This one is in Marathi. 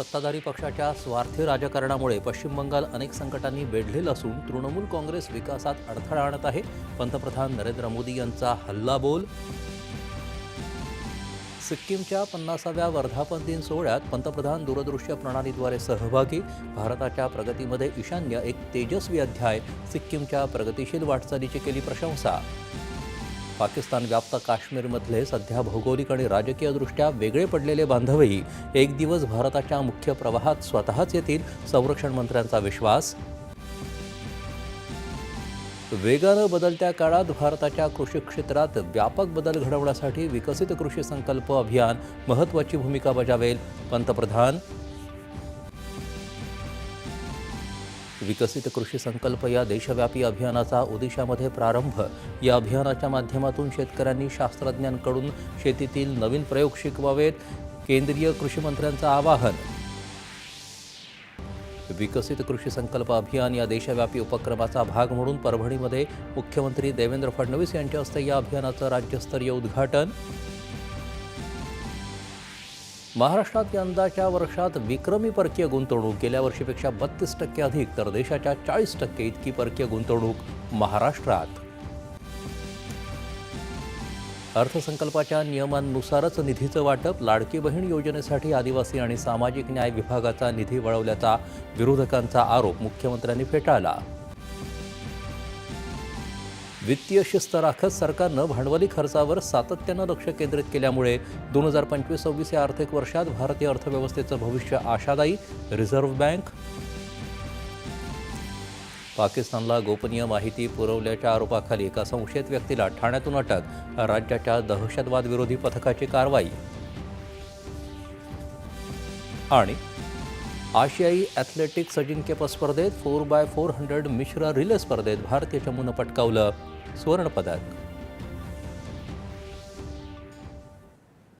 सत्ताधारी पक्षाच्या स्वार्थी राजकारणामुळे पश्चिम बंगाल अनेक संकटांनी वेढलेलं असून तृणमूल काँग्रेस विकासात अडथळा आणत आहे. पंतप्रधान नरेंद्र मोदी यांचा हल्लाबोल सिक्कीमच्या पन्नासाव्या वर्धापन दिन सोहळ्यात पंतप्रधान दूरदृश्य प्रणालीद्वारे सहभागी भारताच्या प्रगतीमध्ये ईशान्य एक तेजस्वी अध्याय सिक्कीमच्या प्रगतीशील वाटचालीची केली प्रशंसा. पाकिस्तान व्याप्त काश्मीरमधले सध्या भौगोलिक आणि राजकीयदृष्ट्या वेगळे पडलेले बांधवही एक दिवस भारताच्या मुख्य प्रवाहात स्वतःच येतील संरक्षण मंत्र्यांचा विश्वास. वेगानं बदलत्या काळात भारताच्या कृषी क्षेत्रात व्यापक बदल घडवण्यासाठी विकसित कृषी संकल्प अभियान महत्त्वाची भूमिका बजावेल पंतप्रधान. विकसित कृषी संकल्प या देशव्यापी अभियानाचा ओदिशामध्ये प्रारंभ. या अभियानाच्या माध्यमातून शेतकऱ्यांनी शास्त्रज्ञांकडून शेतीतील नवीन प्रयोग शिकवावेत केंद्रीय कृषी मंत्र्यांचं आवाहन. विकसित कृषी संकल्प अभियान या देशव्यापी उपक्रमाचा भाग म्हणून परभणीमध्ये मुख्यमंत्री देवेंद्र फडणवीस यांच्या हस्ते या अभियानाचं राज्यस्तरीय उद्घाटन. महाराष्ट्रात यंदाच्या वर्षात विक्रमी परकीय गुंतवणूक गेल्या वर्षीपेक्षा बत्तीस टक्के अधिक तर देशाच्या चाळीस टक्के इतकी परकीय गुंतवणूक महाराष्ट्रात. अर्थसंकल्पाच्या नियमांनुसारच निधीचं वाटप लाडकी बहीण योजनेसाठी आदिवासी आणि सामाजिक न्याय विभागाचा निधी वळवल्याचा विरोधकांचा आरोप मुख्यमंत्र्यांनी फेटाळला. वित्तीय शिस्त राखत सरकारनं भांडवली खर्चावर सातत्यानं लक्ष केंद्रित केल्यामुळे दोन हजार पंचवीस सव्वीस या आर्थिक वर्षात भारतीय अर्थव्यवस्थेचं भविष्य आशादायी. रिझर्व्ह बँक पाकिस्तानला गोपनीय माहिती पुरवल्याच्या आरोपाखाली एका संशयित व्यक्तीला ठाण्यातून अटक राज्याच्या दहशतवाद विरोधी पथकाची कारवाई. आणि आशियाई ॲथलेटिक्स अजिंक्यपद स्पर्धेत फोर बाय फोर हंड्रेड मिश्र रिले स्पर्धेत भारतीय चमूनं पटकावलं सुवर्णपदक.